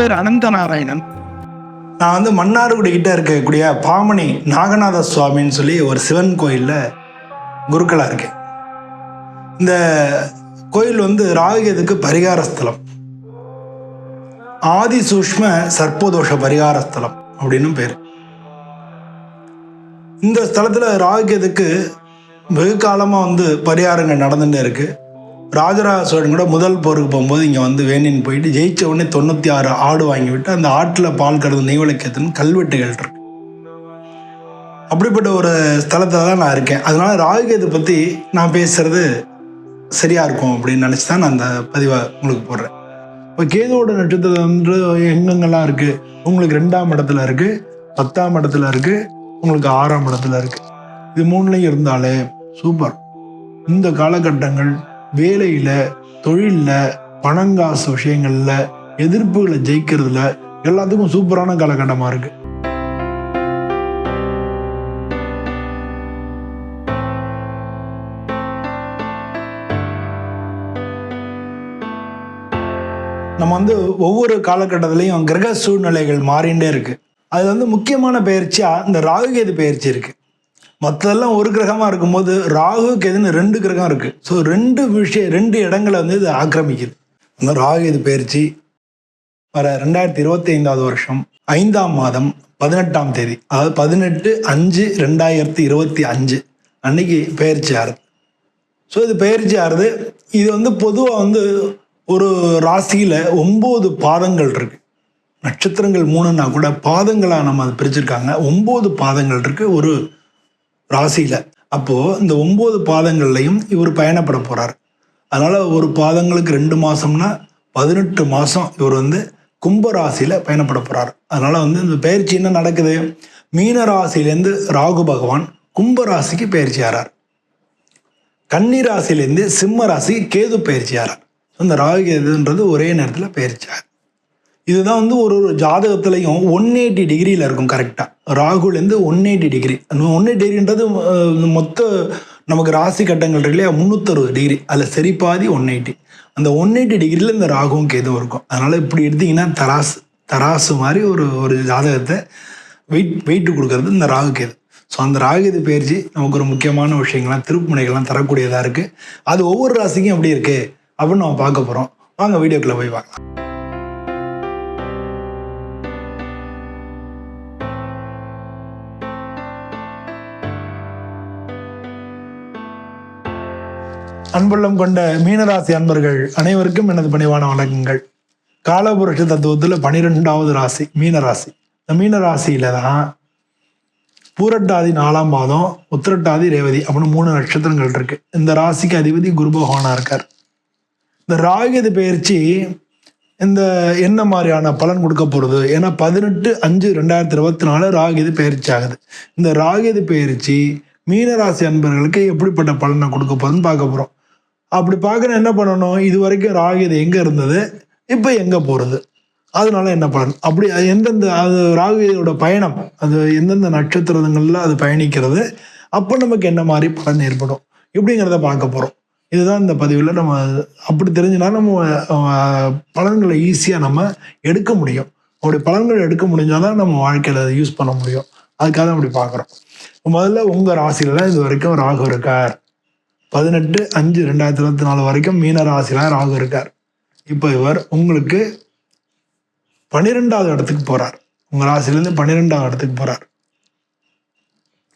பேர் அனந்த நாராயணன் நான் வந்து மன்னார்குடி கிட்ட இருக்கக்கூடிய பாமணி நாகநாத சுவாமின்னு சொல்லி ஒரு சிவன் கோயிலில் குருக்களாக இருக்கேன். இந்த கோயில் வந்து ராகுகேதுக்கு பரிகார ஸ்தலம். ஆதி சூஷ்ம சர்ப்பதோஷ பரிகார ஸ்தலம் அப்படின்னு பேர். இந்த ஸ்தலத்தில் ராகுகேதுக்கு வெகு காலமாக வந்து பரிகாரங்கள் நடந்துகிட்டே இருக்குது ராஜராஜ சோழன் கூட முதல் போருக்கு போகும்போது இங்கே வந்து வேணின்னு போயிட்டு ஜெயிச்ச உடனே தொண்ணூற்றி ஆறு ஆடு வாங்கி விட்டு அந்த ஆட்டில் பால் கடந்து நெய்வலைக்கத்துன்னு கல்வெட்டுகள் இருக்கு. அப்படிப்பட்ட ஒரு ஸ்தலத்தில் தான் நான் இருக்கேன். அதனால் ராகுகேது பற்றி நான் பேசுகிறது சரியாக இருக்கும் அப்படின்னு நினச்சி தான் நான் அந்த பதிவை உங்களுக்கு போடுறேன். இப்போ கேதுவோட நட்சத்திரம் வந்து எங்கெங்கெல்லாம் இருக்குது உங்களுக்கு ரெண்டாம் இடத்துல இருக்குது பத்தாம் இடத்துல இருக்குது உங்களுக்கு ஆறாம் இடத்துல இருக்குது இது மூணுலையும் இருந்தாலே சூப்பர். இந்த காலகட்டங்கள் வேலையில தொழில்ல பணங்காசு விஷயங்கள்ல எதிர்ப்புகளை ஜெயிக்கிறதுல எல்லாத்துக்கும் சூப்பரான காலகட்டமா இருக்கு. நம்ம வந்து ஒவ்வொரு காலகட்டத்திலையும் கிரக சூழ்நிலைகள் மாறிண்டே இருக்கு. அது வந்து முக்கியமான பயிற்சியா இந்த ராகுகேது பயிற்சி இருக்கு. மற்றதெல்லாம் ஒரு கிரகமாக இருக்கும்போது ராகு கேதுன்னு ரெண்டு கிரகம் இருக்குது ஸோ ரெண்டு விஷயம் ரெண்டு இடங்களை வந்து இது ஆக்கிரமிக்குது. அந்த இது பயிற்சி. வர ரெண்டாயிரத்தி இருபத்தி ஐந்தாவது வருஷம் ஐந்தாம் மாதம் பதினெட்டாம் தேதி. அதாவது பதினெட்டு அஞ்சு ரெண்டாயிரத்தி இருபத்தி அஞ்சு. அன்னைக்கு பயிற்சி ஆறுது. ஸோ இது பயிற்சி ஆறுது. இது வந்து பொதுவாக வந்து ஒரு ராசியில் ஒம்பது பாதங்கள் இருக்குது நட்சத்திரங்கள் மூணுன்னா கூட பாதங்களாக நம்ம அதை பிரிச்சிருக்காங்க. ஒம்பது பாதங்கள் இருக்குது ஒரு ராசியில் அப்போது இந்த ஒம்பது பாதங்கள்லையும் இவர் பயணப்பட போகிறார் அதனால் ஒரு பாதங்களுக்கு ரெண்டு மாதம்னா பதினெட்டு மாதம் இவர் வந்து கும்ப ராசியில் பயணப்பட போகிறார் அதனால் வந்து இந்த பயிற்சி என்ன நடக்குது? மீன ராசியிலேருந்து ராகு பகவான் கும்ப ராசிக்கு பயிற்சி ஆறார். கன்னி ராசியிலேருந்து சிம்ம ராசி கேது பயிற்சி ஆறார். இந்த ராகு கேதுன்றது ஒரே நேரத்தில் பயிற்சியார் இதுதான் வந்து ஒரு ஒரு ஜாதகத்துலையும் ஒன் எயிட்டி டிகிரியில் இருக்கும் கரெக்டாக ராகுலேருந்து one eighty degree one eighty டிகிரின்றது மொத்த நமக்கு ராசி கட்டங்கள் இருக்கு இல்லையா? முந்நூற்றறுபது டிகிரி அதில் சரி பாதி ஒன் எயிட்டி அந்த ஒன் எயிட்டி டிகிரியில் இந்த ராகுவும் கேதுவும் இருக்கும். அதனால் இப்படி எடுத்தீங்கன்னா தராசு தராசு மாதிரி ஒரு ஒரு ஜாதகத்தை வெயிட் வெயிட்டு கொடுக்கறது இந்த ராகு கேது. ஸோ அந்த ராகுது பயிற்சி நமக்கு ஒரு முக்கியமான விஷயங்கள்லாம் திருப்புமுனைகள்லாம் தரக்கூடியதாக இருக்குது அது ஒவ்வொரு ராசிக்கும் எப்படி இருக்குது அப்படின்னு நம்ம பார்க்க போகிறோம் வாங்க வீடியோக்குள்ளே போய் பார்க்கலாம். அன்புள்ளம் கொண்ட மீனராசி அன்பர்கள் அனைவருக்கும் எனது பணிவான வணக்கங்கள். காலபுரட்சி தத்துவத்தில் பனிரெண்டாவது ராசி மீனராசி. இந்த மீனராசியில தான் பூரட்டாதி நாலாம் பாதம் உத்திரட்டாதி ரேவதி அப்படின்னு மூணு நட்சத்திரங்கள் இருக்கு. இந்த ராசிக்கு அதிபதி குரு பகவானா இருக்கார். இந்த ராகுது பயிற்சி இந்த என்ன மாதிரியான பலன் கொடுக்க போகிறது ஏன்னா பதினெட்டு அஞ்சு ரெண்டாயிரத்தி இருபத்தி நாலு ராகுது பயிற்சி ஆகுது. இந்த ராகுது பயிற்சி மீனராசி அன்பர்களுக்கு எப்படிப்பட்ட பலனை கொடுக்க போகுதுன்னு பார்க்க போகிறோம் அப்படி பார்க்குற என்ன பண்ணணும்? இது வரைக்கும் ராகுது எங்கே இருந்தது? இப்போ எங்கே போகிறது அதனால என்ன பலன் அப்படி அது எந்தெந்த அது ராகுவோட பயணம் அது எந்தெந்த நட்சத்திரங்களில் அது பயணிக்கிறது அப்போ நமக்கு என்ன மாதிரி பலன் ஏற்படும்? இப்படிங்கிறத பார்க்க போகிறோம் இதுதான் இந்த பதிவில் நம்ம அப்படி தெரிஞ்சுனா நம்ம பலன்களை ஈஸியாக நம்ம எடுக்க முடியும். அப்படி பலன்கள் எடுக்க முடிஞ்சால்தான் நம்ம வாழ்க்கையில் அதை யூஸ் பண்ண முடியும். அதுக்காக தான் அப்படி பார்க்குறோம். முதல்ல உங்கள் ராசியில் தான் இது வரைக்கும் ராகு இருக்கார். பதினெட்டு அஞ்சு ரெண்டாயிரத்தி இருபத்தி நாலு வரைக்கும் மீன ராசியில ராகு இருக்கார். இப்போ இவர் உங்களுக்கு பன்னிரெண்டாவது இடத்துக்கு போகிறார் உங்க ராசிலேருந்து பன்னிரெண்டாவது இடத்துக்கு போகிறார்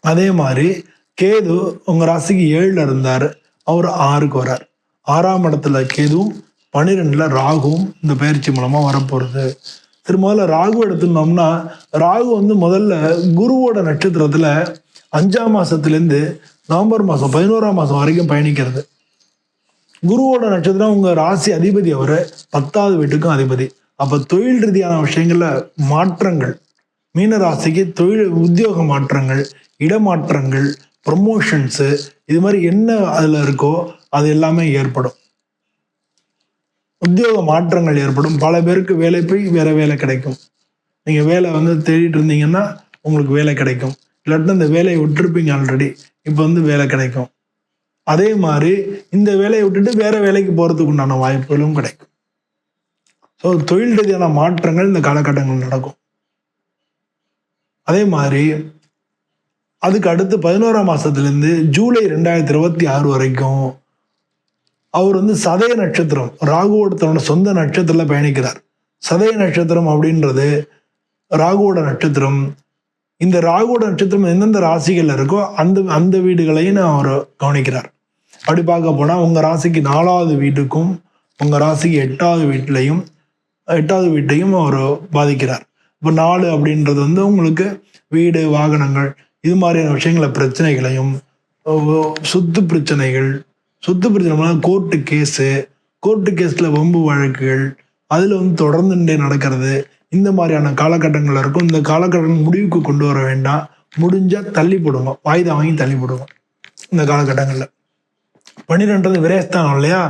அதே மாதிரி கேது உங்க ராசிக்கு ஏழுல இருந்தார். அவர் ஆறுக்கு வரார். ஆறாம் இடத்துல கேதுவும் பன்னிரெண்டில் ராகுவும் இந்த பயிற்சி மூலமா வரப்போறது. திரு முதல்ல ராகு எடுத்துனோம்னா ராகு வந்து முதல்ல குருவோட நட்சத்திரத்துல அஞ்சாம் மாதத்துலேருந்து நவம்பர் மாதம் பதினோராம் மாதம் வரைக்கும் பயணிக்கிறது. குருவோட நட்சத்திரம் உங்கள் ராசி அதிபதி அவர். பத்தாவது வீட்டுக்கும் அதிபதி. அப்போ தொழில் ரீதியான விஷயங்களில் மாற்றங்கள். மீன ராசிக்கு தொழில் உத்தியோக மாற்றங்கள் இடமாற்றங்கள் ப்ரொமோஷன்ஸு இது மாதிரி என்ன அதில் இருக்கோ அது எல்லாமே ஏற்படும். உத்தியோக மாற்றங்கள் ஏற்படும். பல பேருக்கு வேலை போய் வேற வேலை கிடைக்கும். நீங்கள் வேலை வந்து தேடிட்டு இருந்தீங்கன்னா உங்களுக்கு வேலை கிடைக்கும். இல்லாட்டினா இந்த வேலையை விட்டுருப்பீங்க ஆல்ரெடி இப்போ வந்து வேலை கிடைக்கும். அதே மாதிரி இந்த வேலையை விட்டுட்டு வேற வேலைக்கு போகிறதுக்கு உண்டான வாய்ப்புகளும் கிடைக்கும். ஸோ தொழில் ரீதியான மாற்றங்கள் இந்த காலகட்டங்கள் நடக்கும். அதே மாதிரி அதுக்கு அடுத்து பதினோராம் மாதத்துலேருந்து ஜூலை ரெண்டாயிரத்தி இருபத்தி ஆறு வரைக்கும் அவர் வந்து சதய நட்சத்திரம் ராகுவோட தன்னோட சொந்த நட்சத்திரத்தில் பயணிக்கிறார். சதய நட்சத்திரம் அப்படின்றது ராகுவோட நட்சத்திரம் இந்த ராகுவோட நட்சத்திரம் எந்தெந்த ராசிகள் இருக்கோ அந்த அந்த வீடுகளையும் நான் அவர் கவனிக்கிறார். அப்படி பார்க்க போனால் உங்கள் ராசிக்கு நாலாவது வீட்டுக்கும் உங்கள் ராசிக்கு எட்டாவது வீட்டிலையும் எட்டாவது வீட்டையும் அவர் பாதிக்கிறார். இப்போ நாலு அப்படின்றது வந்து உங்களுக்கு வீடு வாகனங்கள் இது மாதிரியான விஷயங்கள பிரச்சனைகளையும் சொத்து பிரச்சனைகள் சொத்து பிரச்சனை கோர்ட்டு கேஸு கோர்ட்டு கேஸில் வம்பு வழக்குகள் அதில் வந்து தொடர்ந்துட்டே நடக்கிறது இந்த மாதிரியான காலகட்டங்கள் இருக்கும். இந்த காலகட்டம் முடிவுக்கு கொண்டு வர வேண்டாம். முடிஞ்சால் தள்ளி போடுங்க. வாய்தா வாங்கி தள்ளி போடுங்க. இந்த காலகட்டங்களில். பன்னிரெண்டாவது விரயஸ்தானம் இல்லையா?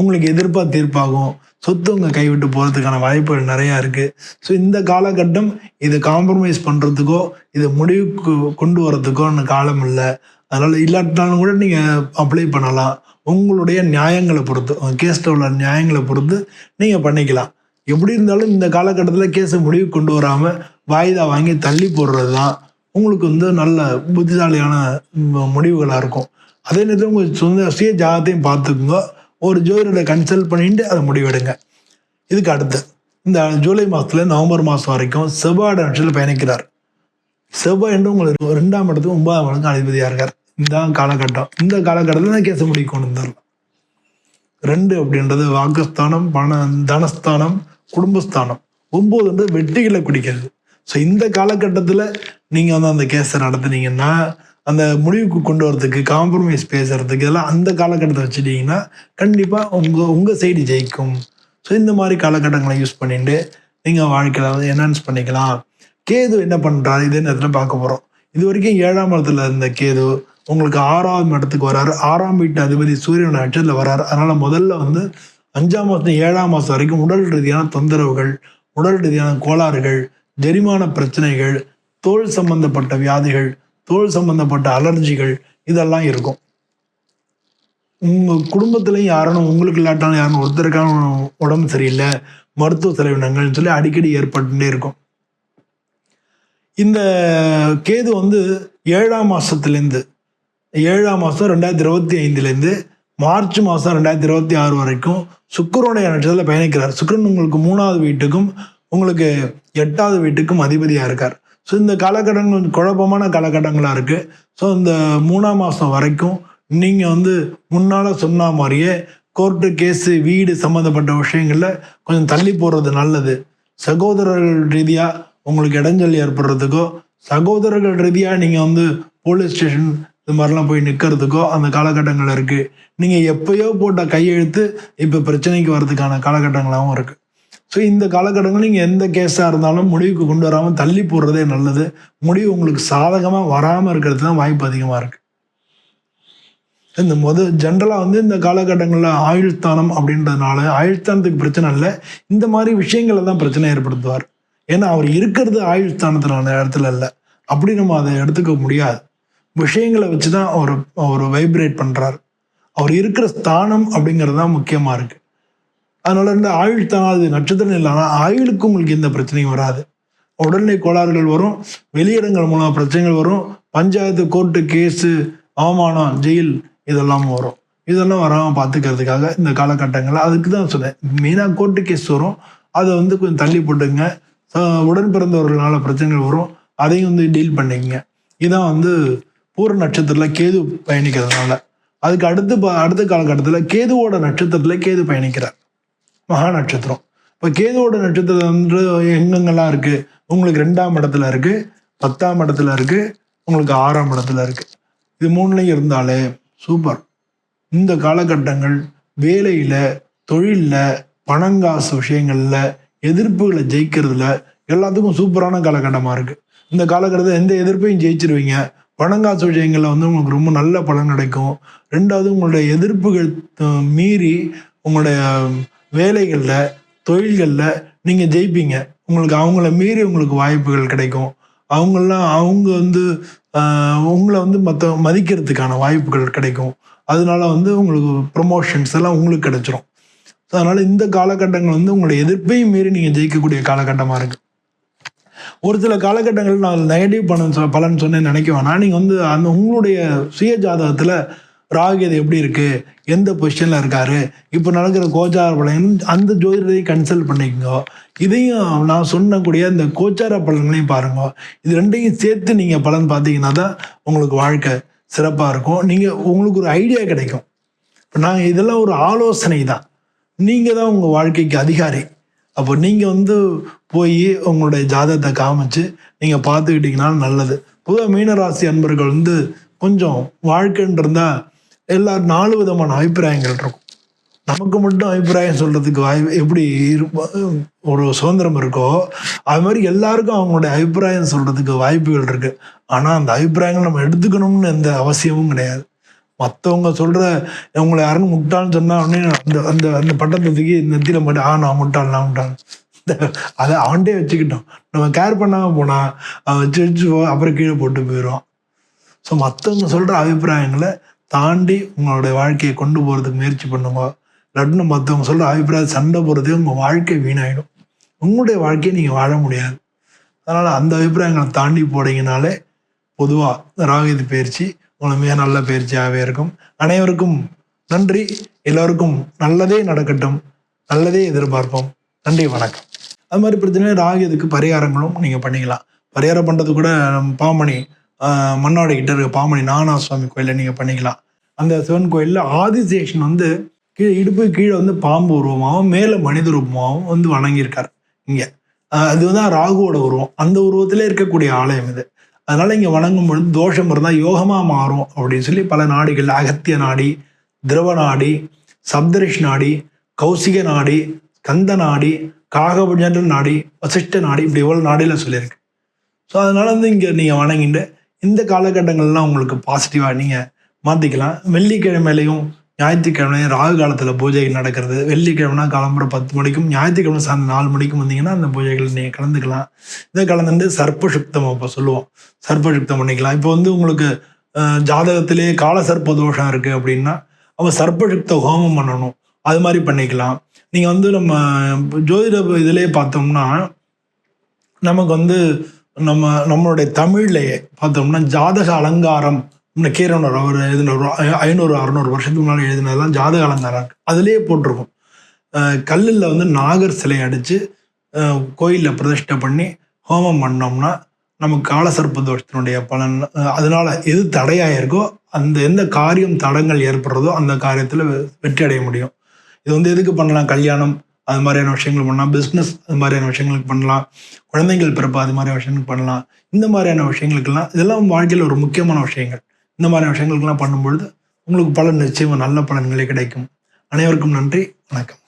உங்களுக்கு எதிர்ப்பாக தீர்ப்பாகும். சொத்து உங்கள் கைவிட்டு போகிறதுக்கான வாய்ப்புகள் நிறையா இருக்குது ஸோ இந்த காலகட்டம் இது காம்ப்ரமைஸ் பண்ணுறதுக்கோ இது முடிவுக்கு கொண்டு வரதுக்கோன்னு காலம் இல்லை. அதனால் இல்லாட்டினாலும் கூட நீங்கள் அப்ளை பண்ணலாம். உங்களுடைய நியாயங்களை பொறுத்து உங்க உள்ள நியாயங்களை பொறுத்து நீங்கள் பண்ணிக்கலாம். எப்படி இருந்தாலும் இந்த காலகட்டத்தில் கேஸை முடிவு கொண்டு வராம வாய்தா வாங்கி தள்ளி போடுறது தான் உங்களுக்கு வந்து நல்ல புத்திசாலியான முடிவுகளாக முடிவுகளா இருக்கும். அதே நேரத்தில் உங்கள் சொந்த சுய ஜாதத்தையும் பார்த்துக்குங்க. ஒரு ஜோதிடரை கன்சல்ட் பண்ணிட்டு அதை முடிவெடுங்க. இதுக்கு அடுத்து இந்த ஜூலை மாதத்தில் நவம்பர் மாதம் வரைக்கும் செவ்வாய் நட்சத்திரத்தில் பயணிக்கிறார். செவ்வாய் என்று உங்களுக்கு ரெண்டாம் இடத்துக்கு ஒன்பதாம் இடத்துக்கு அதிபதியாக இருக்கார். இந்த காலகட்டம் இந்த காலகட்டத்தில் தான் கேச முடிவு கொண்டு வந்துடலாம் ரெண்டு அப்படின்றது வாக்குஸ்தானம் பண தனஸ்தானம் குடும்பஸ்தானம். ஒம்போது வந்து வெட்டிகளை குடிக்கிறது. ஸோ இந்த காலகட்டத்தில் நீங்கள் வந்து அந்த கேஸை நடத்துனீங்கன்னா அந்த முடிவுக்கு கொண்டு வரதுக்கு காம்ப்ரமைஸ் பேசுறதுக்கு இதெல்லாம் அந்த காலகட்டத்தை வச்சுட்டீங்கன்னா கண்டிப்பாக உங்கள் உங்கள் சைடு ஜெயிக்கும். ஸோ இந்த மாதிரி காலகட்டங்களை யூஸ் பண்ணிட்டு நீங்கள் வாழ்க்கையில் வந்து என்ஹான்ஸ் பண்ணிக்கலாம். கேது என்ன பண்ணுறாரு இதே நேரத்தில் பார்க்க போகிறோம் இது வரைக்கும் ஏழாம் இடத்துல இருந்த கேது உங்களுக்கு ஆறாம் இடத்துக்கு வராரு. ஆறாம் வீட்டு அதிபதி சூரியன் நட்சத்திரத்தில் வராரு. அதனால் முதல்ல வந்து அஞ்சாம் மாதம் ஏழாம் மாதம் வரைக்கும் உடல் ரீதியான தொந்தரவுகள் உடல் ரீதியான கோளாறுகள் ஜெரிமான பிரச்சனைகள் தோல் சம்பந்தப்பட்ட வியாதிகள் தோல் சம்பந்தப்பட்ட அலர்ஜிகள் இதெல்லாம் இருக்கும். உங்கள் குடும்பத்திலையும் யாரும் உங்களுக்கு இல்லாட்டாலும் யாரும் ஒருத்தருக்கான உடம்பு சரியில்லை மருத்துவ செலவினங்கள்னு சொல்லி அடிக்கடி ஏற்பட்டுட்டே இருக்கும். இந்த கேது வந்து ஏழாம் மாதத்துலேருந்து ஏழாம் மாதம் ரெண்டாயிரத்தி இருபத்தி ஐந்துலேருந்து மார்ச் மாதம் ரெண்டாயிரத்தி இருபத்தி ஆறு வரைக்கும் சுக்கரனுடைய நட்சத்திரத்தில் பயணிக்கிறார். சுக்கிரன் உங்களுக்கு மூணாவது வீட்டுக்கும் உங்களுக்கு எட்டாவது வீட்டுக்கும் அதிபதியாக இருக்கார். ஸோ இந்த காலகட்டங்கள் கொஞ்சம் குழப்பமான காலகட்டங்களாக இருக்குது ஸோ இந்த மூணாம் மாதம் வரைக்கும் நீங்கள் வந்து முன்னால் சொன்ன மாதிரியே கோர்ட்டு கேஸு வீடு சம்மந்தப்பட்ட விஷயங்களில் கொஞ்சம் தள்ளி போடுறது நல்லது. சகோதரர்கள் ரீதியாக உங்களுக்கு இடைஞ்சல் ஏற்படுறதுக்கோ சகோதரர்கள் ரீதியாக நீங்கள் வந்து போலீஸ் ஸ்டேஷன் இது மாதிரிலாம் போய் நிற்கிறதுக்கோ அந்த காலகட்டங்கள் இருக்குது நீங்கள் எப்பயோ போட்ட கையெழுத்து இப்போ பிரச்சனைக்கு வர்றதுக்கான காலகட்டங்களாகவும் இருக்குது ஸோ இந்த காலகட்டங்கள் நீங்கள் எந்த கேஸாக இருந்தாலும் முடிவுக்கு கொண்டு வராமல் தள்ளி போடுறதே நல்லது. முடிவு உங்களுக்கு சாதகமாக வராமல் இருக்கிறது தான் வாய்ப்பு அதிகமாக இருக்குது இந்த முத ஜென்ரலாக வந்து இந்த காலகட்டங்களில் ஆயுள் ஸ்தானம் அப்படின்றதுனால ஆயுள் ஸ்தானத்துக்கு பிரச்சனை இல்லை. இந்த மாதிரி விஷயங்களை தான் பிரச்சனை ஏற்படுத்துவார். ஏன்னா அவர் இருக்கிறது ஆயுள் ஸ்தானத்திலான இடத்துல இல்லை. அப்படி நம்ம அதை எடுத்துக்க முடியாது. விஷயங்களை வச்சு தான் அவர் அவர் வைப்ரேட் பண்ணுறார் அவர் இருக்கிற ஸ்தானம் அப்படிங்கிறது தான் முக்கியமாக இருக்குது அதனால இந்த ஆயுள் தானாது நட்சத்திரம் இல்லைனா ஆயுளுக்கு உங்களுக்கு எந்த பிரச்சனையும் வராது. உடல்நிலை கோளாறுகள் வரும் வெளியிடங்கள் மூலம் பிரச்சனைகள் வரும் பஞ்சாயத்து கோர்ட்டு கேஸு அவமானம் ஜெயில் இதெல்லாம் வரும். இதெல்லாம் வராமல் பார்த்துக்கிறதுக்காக இந்த காலகட்டங்களில் அதுக்கு தான் சொன்னேன். மெயினாக கோர்ட்டு கேஸ் வரும். அதை வந்து கொஞ்சம் தள்ளி போட்டுங்க. உடன் பிறந்தவர்களால் பிரச்சனைகள் வரும். அதையும் வந்து டீல் பண்ணிக்கங்க. இதான் வந்து பூர நட்சத்திரத்தில் கேது பயணிக்கிறதுனால. அதுக்கு அடுத்து ப- அடுத்த காலகட்டத்தில் கேதுவோட நட்சத்திரத்தில் கேது பயணிக்கிறார். மகா நட்சத்திரம். இப்போ கேதுவோட நட்சத்திரம் வந்து எங்கெங்கெல்லாம் இருக்குது உங்களுக்கு ரெண்டாம் இடத்துல இருக்குது பத்தாம் இடத்துல இருக்குது உங்களுக்கு ஆறாம் இடத்துல இருக்குது இது மூணுலையும் இருந்தாலே சூப்பர் இந்த காலகட்டங்கள் வேலையில் தொழிலில் பணங்காசு விஷயங்களில் எதிர்ப்புகளை ஜெயிக்கிறதுல எல்லாத்துக்கும் சூப்பரான காலகட்டமாக இருக்குது இந்த காலகட்டத்தில் எந்த எதிர்ப்பையும் ஜெயிச்சிருவீங்க. பணங்காசு விஷயங்களில் வந்து உங்களுக்கு ரொம்ப நல்ல பலன் கிடைக்கும். ரெண்டாவது உங்களுடைய எதிர்ப்புகள் மீறி உங்களுடைய வேலைகளில் தொழில்களில் நீங்கள் ஜெயிப்பீங்க. உங்களுக்கு அவங்கள மீறி உங்களுக்கு வாய்ப்புகள் கிடைக்கும். அவங்களாம் அவங்க வந்து உங்களை வந்து மற்ற மதிக்கிறதுக்கான வாய்ப்புகள் கிடைக்கும். அதனால வந்து உங்களுக்கு ப்ரொமோஷன்ஸ் எல்லாம் உங்களுக்கு கிடைச்சிரும். ஸோ அதனால் இந்த காலகட்டங்கள் வந்து உங்களுடைய எதிர்ப்பையும் மீறி நீங்கள் ஜெயிக்கக்கூடிய காலகட்டமாக இருக்குது ஒரு சில காலகட்டங்களில் நான் நெகட்டிவ் பலன் சொ பலன் சொன்னேன்னு நினைக்க வேணாம். நீங்கள் வந்து அந்த உங்களுடைய சுய ஜாதகத்தில் இது எப்படி இருக்குது எந்த பொசிஷனில் இருக்காரு? இப்போ நடக்கிற கோச்சார பலன் அந்த ஜோதிடரை கன்சல்ட் பண்ணிக்கோங்க. இதையும் நான் சொன்னக்கூடிய இந்த கோச்சார பலன்களையும் பாருங்க. இது ரெண்டையும் சேர்த்து நீங்கள் பலன் பார்த்தீங்கன்னா தான் உங்களுக்கு வாழ்க்கை சிறப்பாக இருக்கும். நீங்கள் உங்களுக்கு ஒரு ஐடியா கிடைக்கும். இப்போ நான் இதெல்லாம் ஒரு ஆலோசனை தான் நீங்கள் தான் உங்கள் வாழ்க்கைக்கு அதிகாரி. அப்போ நீங்கள் வந்து போய் உங்களுடைய ஜாதகத்தை காமிச்சு நீங்கள் பார்த்துக்கிட்டிங்கன்னா நல்லது. பொதுவாக மீனராசி அன்பர்கள் வந்து கொஞ்சம் வாழ்க்கைன்றிருந்தால் எல்லா நாலு விதமான அபிப்பிராயங்கள் இருக்கும். நமக்கு மட்டும் அபிப்பிராயம் சொல்கிறதுக்கு வாய்ப்பு எப்படி இருப்ப- ஒரு சுதந்திரம் இருக்கோ அது மாதிரி எல்லாருக்கும் அவங்களுடைய அபிப்பிராயம் சொல்கிறதுக்கு வாய்ப்புகள் இருக்குது ஆனால் அந்த அபிப்பிராயங்கள் நம்ம எடுத்துக்கணும்னு எந்த அவசியமும் கிடையாது. மற்றவங்க சொல்கிற உங்களை யாரும் முட்டாள்னு சொன்னால் உடனே அந்த அந்த அந்த பட்டத்துக்கு தூக்கி நெத்தியில் மட்டும் ஆ நான் முட்டாள் நான் முட்டாள் இந்த அதை அவன்கிட்டே வச்சுக்கிட்டோம். நம்ம கேர் பண்ணாமல் போனால் அவன் வச்சு வச்சு அப்புறம் கீழே போட்டு போயிடும் ஸோ மற்றவங்க சொல்கிற அபிப்பிராயங்களை தாண்டி உங்களுடைய வாழ்க்கையை கொண்டு போகிறதுக்கு முயற்சி பண்ணுங்க. இல்லாட்டினா மற்றவங்க சொல்கிற அபிப்பிராயம் சண்டை போகிறதே உங்கள் வாழ்க்கை வீணாயிடும். உங்களுடைய வாழ்க்கையை நீங்கள் வாழ முடியாது. அதனால் அந்த அபிப்பிராயங்களை தாண்டி போனீங்கனாலே பொதுவாக ராகுதி பயிற்சி உங்களுக்கு நல்ல பயிற்சியாகவே இருக்கும். அனைவருக்கும் நன்றி. எல்லோருக்கும் நல்லதே நடக்கட்டும். நல்லதே எதிர்பார்ப்போம். நன்றி வணக்கம். அது மாதிரி பிரச்சனை ராகுதுக்கு பரிகாரங்களும் நீங்கள் பண்ணிக்கலாம். பரிகாரம் பண்ணுறது கூட நம்ம பாமணி ஆஹ், கிட்ட இருக்க பாமணி நானா சுவாமி கோயிலில் நீங்கள் பண்ணிக்கலாம். அந்த சிவன் கோயிலில் ஆதிசேஷன் வந்து கீழே இடுப்பு கீழே வந்து பாம்பு உருவமாகவும் மேலே மனித ரூபமாகவும் வந்து வணங்கியிருக்கார். இங்கே. அதுதான் ராகுவோட உருவம். அந்த உருவத்திலே இருக்கக்கூடிய ஆலயம் இது. அதனால் இங்கே வணங்கும் பொழுது தோஷம் இருந்தால் யோகமாக மாறும் அப்படின்னு சொல்லி பல நாடிகள் அகத்திய நாடி திரவ நாடி சப்தரிஷ் நாடி கௌசிக நாடி கந்த நாடி காகபுஜன்ற நாடி வசிஷ்ட நாடி இப்படி இவ்வளோ நாடியில் சொல்லியிருக்கு. ஸோ அதனால வந்து இங்கே நீங்கள் வணங்கிட்டு இந்த காலகட்டங்கள்லாம் உங்களுக்கு பாசிட்டிவாக நீங்கள் மாற்றிக்கலாம் வெள்ளிக்கிழமையிலையும் ஞாயிற்றுக்கிழமை ராகு காலத்தில் பூஜை நடக்கிறது. வெள்ளிக்கிழமைனா காலம்புற பத்து மணிக்கும் ஞாயிற்றுக்கிழமை சாயந்தரம் நாலு மணிக்கும் வந்தீங்கன்னா அந்த பூஜைகள் நீங்கள் கலந்துக்கலாம். இதை கலந்துட்டு சர்ப்பசுப்தம் அப்போ சொல்லுவோம். சர்ப்பசுப்தம் பண்ணிக்கலாம். இப்போ வந்து உங்களுக்கு ஜாதகத்திலே கால சர்ப்ப தோஷம் இருக்குது அப்படின்னா அவன் சர்ப்பசுப்த ஹோமம் பண்ணணும். அது மாதிரி பண்ணிக்கலாம். நீங்கள் வந்து நம்ம ஜோதிட இதிலே பார்த்தோம்னா நமக்கு வந்து நம்ம நம்மளுடைய தமிழ்லையே பார்த்தோம்னா ஜாதக அலங்காரம் இந்த கீரனூர் அவர் எழுதின ஒரு ஐநூறு அறநூறு வருஷத்துக்கு முன்னாடி எழுதினதெல்லாம் ஜாதக அலங்காரம் அதுலேயே போட்டிருக்கும். கல்லில் வந்து நாகர் சிலை அடித்து கோயிலில் பிரதிஷ்டை பண்ணி ஹோமம் பண்ணோம்னா நமக்கு காலசர்ப்ப தோஷத்தினுடைய பலன் அதனால் அதனால எது தடையாக இருக்கோ அந்த எந்த காரியம் தடங்கள் ஏற்படுறதோ அந்த காரியத்தில் வெற்றி அடைய முடியும். இது வந்து எதுக்கு பண்ணலாம்? கல்யாணம் அது மாதிரியான விஷயங்கள் பண்ணலாம். பிஸ்னஸ் அது மாதிரியான விஷயங்களுக்கு பண்ணலாம். குழந்தைகள் பிறப்பு அது மாதிரியான விஷயங்களுக்கு பண்ணலாம். இந்த மாதிரியான விஷயங்களுக்கெல்லாம் இதெல்லாம் வாழ்க்கையில் ஒரு முக்கியமான விஷயங்கள். இந்த மாதிரியான விஷயங்களுக்கெல்லாம் பண்ணும்பொழுது உங்களுக்கு பலன் நிச்சயமாக நல்ல பலன்களே கிடைக்கும். அனைவருக்கும் நன்றி. வணக்கம்.